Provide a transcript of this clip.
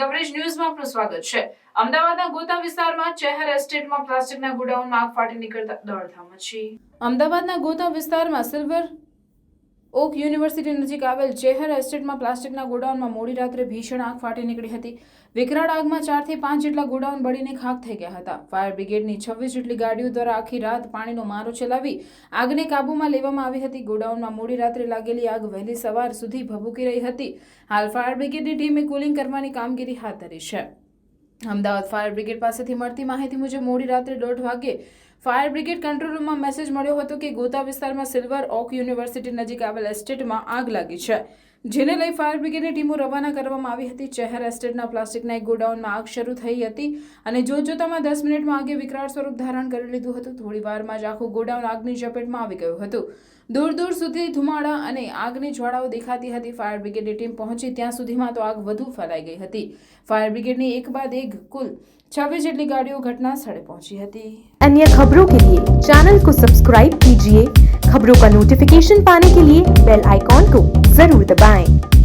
Coverage ન્યૂઝમાં આપનું સ્વાગત છે. અમદાવાદના ગોતા વિસ્તારમાં ચહેર એસ્ટેટમાં પ્લાસ્ટિકના ગોડાઉનમાં આગ ફાટી નીકળતા દોડધામ મચી. અમદાવાદના ગોતા વિસ્તારમાં સિલ્વર ઓક યુનિવર્સિટી નજીક આવેલ ચેહર એસ્ટેટમાં પ્લાસ્ટિકના ગોડાઉનમાં મોડી રાત્રે ભીષણ આગ ફાટી નીકળી હતી. વિકરાળ આગમાં ચારથી પાંચ જેટલા ગોડાઉન બળીને ખાખ થઈ ગયા હતા. ફાયર બ્રિગેડની છવ્વીસ જેટલી ગાડીઓ દ્વારા આખી રાત પાણીનો મારો ચલાવી આગને કાબૂમાં લેવામાં આવી હતી. ગોડાઉનમાં મોડી રાત્રે લાગેલી આગ વહેલી સવાર સુધી ભભૂકી રહી હતી. હાલ ફાયર બ્રિગેડની ટીમે કુલિંગ કરવાની કામગીરી હાથ ધરી છે. અમદાવાદ ફાયર બ્રિગેડ પાસેથી મળતી માહિતી મુજબ મોડી રાત્રે દોઢ વાગે ફાયર બ્રિગેડ કંટ્રોલ રૂમમાં મેસેજ મળ્યો હતો કે ગોતા વિસ્તારમાં સિલ્વર ઓક યુનિવર્સિટી નજીક આવેલ એસ્ટેટમાં આગ લાગી છે. જેને લઈ ફાયર બ્રિગેડની ટીમો રવાના કરવામાં આવી હતી. ચહેર એસ્ટેટના પ્લાસ્ટિકના એક ગોડાઉનમાં આગ શરૂ થઈ હતી અને જોતજોતામાં દસ મિનિટમાં આગે વિકરાળ સ્વરૂપ ધારણ કરી લીધું હતું. થોડી વારમાં જ આખું ગોડાઉન આગની ઝપેટમાં આવી ગયું હતું. દૂર દૂર સુધી ધુમાડા અને આગની જ્વાળાઓ દેખાતી હતી. ફાયર બ્રિગેડની ટીમ પહોંચી ત્યાં સુધીમાં તો આગ વધુ ફેલાઈ ગઈ હતી. ફાયર બ્રિગેડની એક બાદ એક કુલ છવ્વીસ જેટલી ગાડીઓ ઘટના સ્થળે પહોંચી હતી. અન્ય ખબરો કે લીએ ચેનલ કો સબસ્ક્રાઇબ કીજીએ. ખબરો કા નોટિફિકેશન પાને કે લીએ બેલ આઇકોન કો जरूर दबाएं।